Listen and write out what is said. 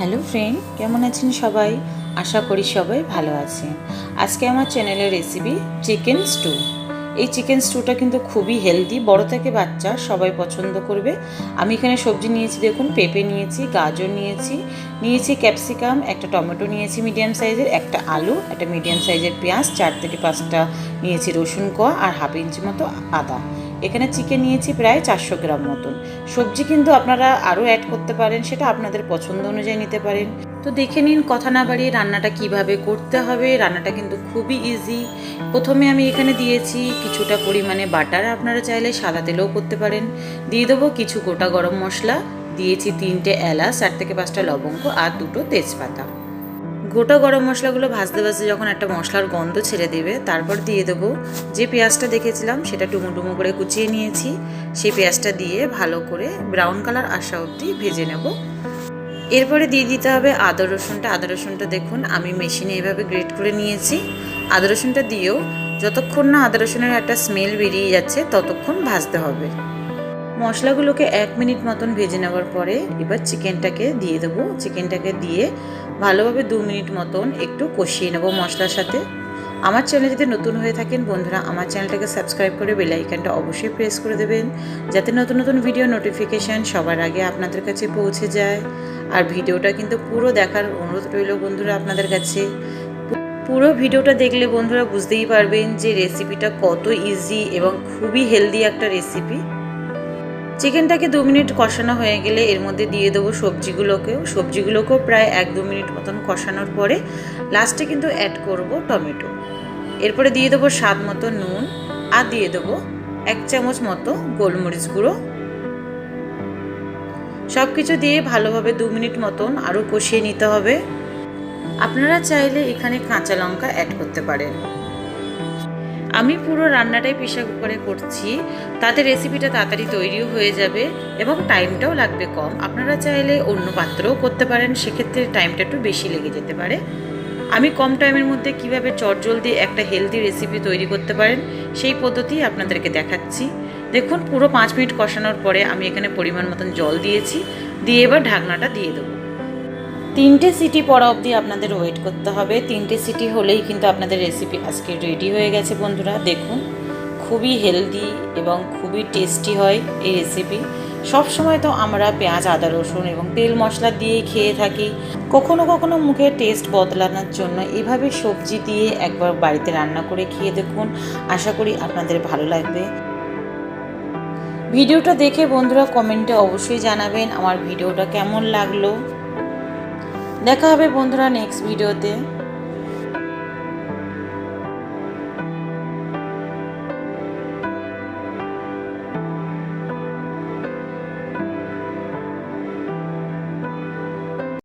Hello friend, কেমন আছেন সবাই? আশা করি সবাই ভালো আছেন। আজকে আমার চ্যানেলের রেসিপি চিকেন স্টু এই চিকেন স্টুটা কিন্তু খুবই হেলদি বড় থেকে বাচ্চা, সবাই পছন্দ করবে। আমি এখানে সবজি নিয়েছি, দেখুন, পেঁপে নিয়েছি, গাজর নিয়েছি নিয়েছি ক্যাপসিকাম একটা টমেটো নিয়েছি মিডিয়াম সাইজের একটা আলু, একটা মিডিয়াম সাইজের পেঁয়াজ, চার থেকে পাঁচটা নিয়েছি রসুন কোয়া আর হাফ ইঞ্চি মতো আদা। এখানে চিকেন নিয়েছি প্রায় চারশো গ্রাম মতন। সবজি কিন্তু আপনারা আরও অ্যাড করতে পারেন, সেটা আপনাদের পছন্দ অনুযায়ী নিতে পারেন। তো দেখে নিন কথা না বাড়িয়ে রান্নাটা কীভাবে করতে হবে। রান্নাটা কিন্তু খুবই ইজি প্রথমে আমি এখানে দিয়েছি কিছুটা পরিমাণে বাটার আপনারা চাইলে সাদা তেলেও করতে পারেন। দিয়ে দেবো কিছু গোটা গরম মশলা। দিয়েছি তিনটে এলাচ, চার থেকে পাঁচটা লবঙ্গ আর দুটো তেজপাতা। গোটা গরম মশলাগুলো ভাজতে ভাজতে যখন একটা মশলার গন্ধ ছেড়ে দেবে, তারপর দিয়ে দেবো যে পেঁয়াজটা দেখেছিলাম, সেটা ডুমো ডুমো করে কুচিয়ে নিয়েছি। সেই পেঁয়াজটা দিয়ে ভালো করে ব্রাউন কালার আসা অবধি ভেজে নেব। এরপরে দিয়ে দিতে হবে আদা রসুনটা। আদা রসুনটা দেখুন, আমি মেশিনে এভাবে গ্রেট করে নিয়েছি। আদা রসুনটা দিয়েও যতক্ষণ না আদা রসুনের একটা স্মেল বেরিয়ে যাচ্ছে, ততক্ষণ ভাজতে হবে। মশলাগুলোকে এক মিনিট মতন ভেজে নেওয়ার পরে এবার চিকেনটাকে দিয়ে দেবো। চিকেনটাকে দিয়ে ভালোভাবে দু মিনিট মতন একটু কষিয়ে নেব মশলার সাথে। আমার চ্যানেল যদি নতুন হয়ে থাকেন বন্ধুরা, আমার চ্যানেলটাকে সাবস্ক্রাইব করে বেল আইকনটা অবশ্যই প্রেস করে দেবেন, যাতে নতুন নতুন ভিডিও নোটিফিকেশান সবার আগে আপনাদের কাছে পৌঁছে যায়। আর ভিডিওটা কিন্তু পুরো দেখার অনুরোধ রইল বন্ধুরা আপনাদের কাছে। পুরো ভিডিওটা দেখলে বন্ধুরা বুঝতেই পারবেন যে রেসিপিটা কত ইজি এবং খুবই হেলদি একটা রেসিপি চিকেনটাকে দু মিনিট কষানো হয়ে গেলে এর মধ্যে দিয়ে দেবো সবজিগুলোকেও। সবজিগুলোকেও প্রায় এক দু মিনিট মতন কষানোর পরে লাস্টে কিন্তু অ্যাড করব টমেটো। এরপরে দিয়ে দেবো স্বাদ মতো নুন আর দিয়ে দেবো এক চামচ মতো গোলমরিচ গুঁড়ো। সব কিছু দিয়ে ভালোভাবে দু মিনিট মতন আরও কষিয়ে নিতে হবে। আপনারা চাইলে এখানে কাঁচা লঙ্কা অ্যাড করতে পারেন। আমি পুরো রান্নাটাই প্রেশার কুকারে করছি। তাতে রেসিপিটা তাড়াতাড়ি তৈরিও হয়ে যাবে এবং টাইমটাও লাগবে কম। আপনারা চাইলে অন্য পাত্রও করতে পারেন, সেক্ষেত্রে টাইমটা একটু বেশি লেগে যেতে পারে। আমি কম টাইমের মধ্যে কীভাবে চটজলদি একটা হেলদি রেসিপি তৈরি করতে পারেন, সেই পদ্ধতি আপনাদেরকে দেখাচ্ছি। দেখুন, পুরো পাঁচ মিনিট কষানোর পরে আমি এখানে পরিমাণ মতন জল দিয়েছি। দিয়ে এবার ঢাকনাটা দিয়ে দেবো। তিনটে সিটি পড়া অবধি আপনাদের ওয়েট করতে হবে। তিনটে সিটি হলেই কিন্তু আপনাদের রেসিপি আজকে রেডি হয়ে গেছে বন্ধুরা। দেখুন, খুবই হেলদি এবং খুবই টেস্টি হয় এই রেসিপি সব সময় তো আমরা পেঁয়াজ, আদা, রসুন এবং তেল মশলা দিয়েই খেয়ে থাকি। কখনো কখনো মুখের টেস্ট বদলানোর জন্য এভাবে সবজি দিয়ে একবার বাড়িতে রান্না করে খেয়ে দেখুন। আশা করি আপনাদের ভালো লাগবে। ভিডিওটা দেখে বন্ধুরা কমেন্টে অবশ্যই জানাবেন আমার ভিডিওটা কেমন লাগল। দেখা হবে বন্ধুরা নেক্সট ভিডিওতে